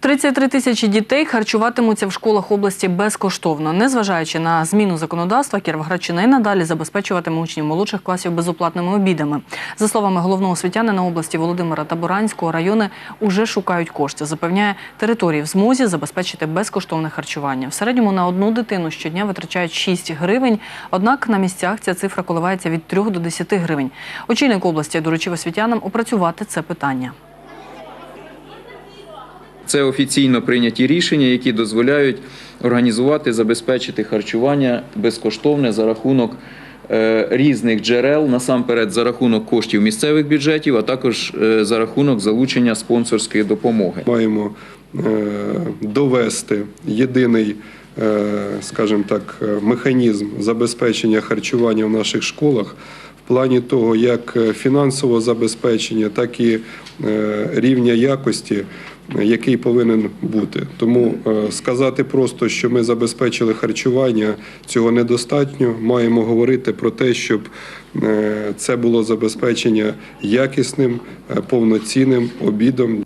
33 тисячі дітей харчуватимуться в школах області безкоштовно. Незважаючи на зміну законодавства, Кіровоградщина і надалі забезпечуватиме учнів молодших класів безоплатними обідами. За словами головного освітянина області Володимира Табуранського, райони уже шукають кошти. Запевняє, території в змозі забезпечити безкоштовне харчування. В середньому на одну дитину щодня витрачають 6 гривень. Однак на місцях ця цифра коливається від 3 до 10 гривень. Очільник області доручив освітянам опрацювати це питання. Це офіційно прийняті рішення, які дозволяють організувати, забезпечити харчування безкоштовне за рахунок е, різних джерел, насамперед за рахунок коштів місцевих бюджетів, а також е, за рахунок залучення спонсорської допомоги. маємо е, довести єдиний, скажімо так, механізм забезпечення харчування в наших школах плані того, як е, фінансового забезпечення, так і е, рівня якості. Який повинен бути, тому е, сказати просто, що ми забезпечили харчування, цього недостатньо. Маємо говорити про те, щоб це було забезпечення якісним, повноцінним обідом.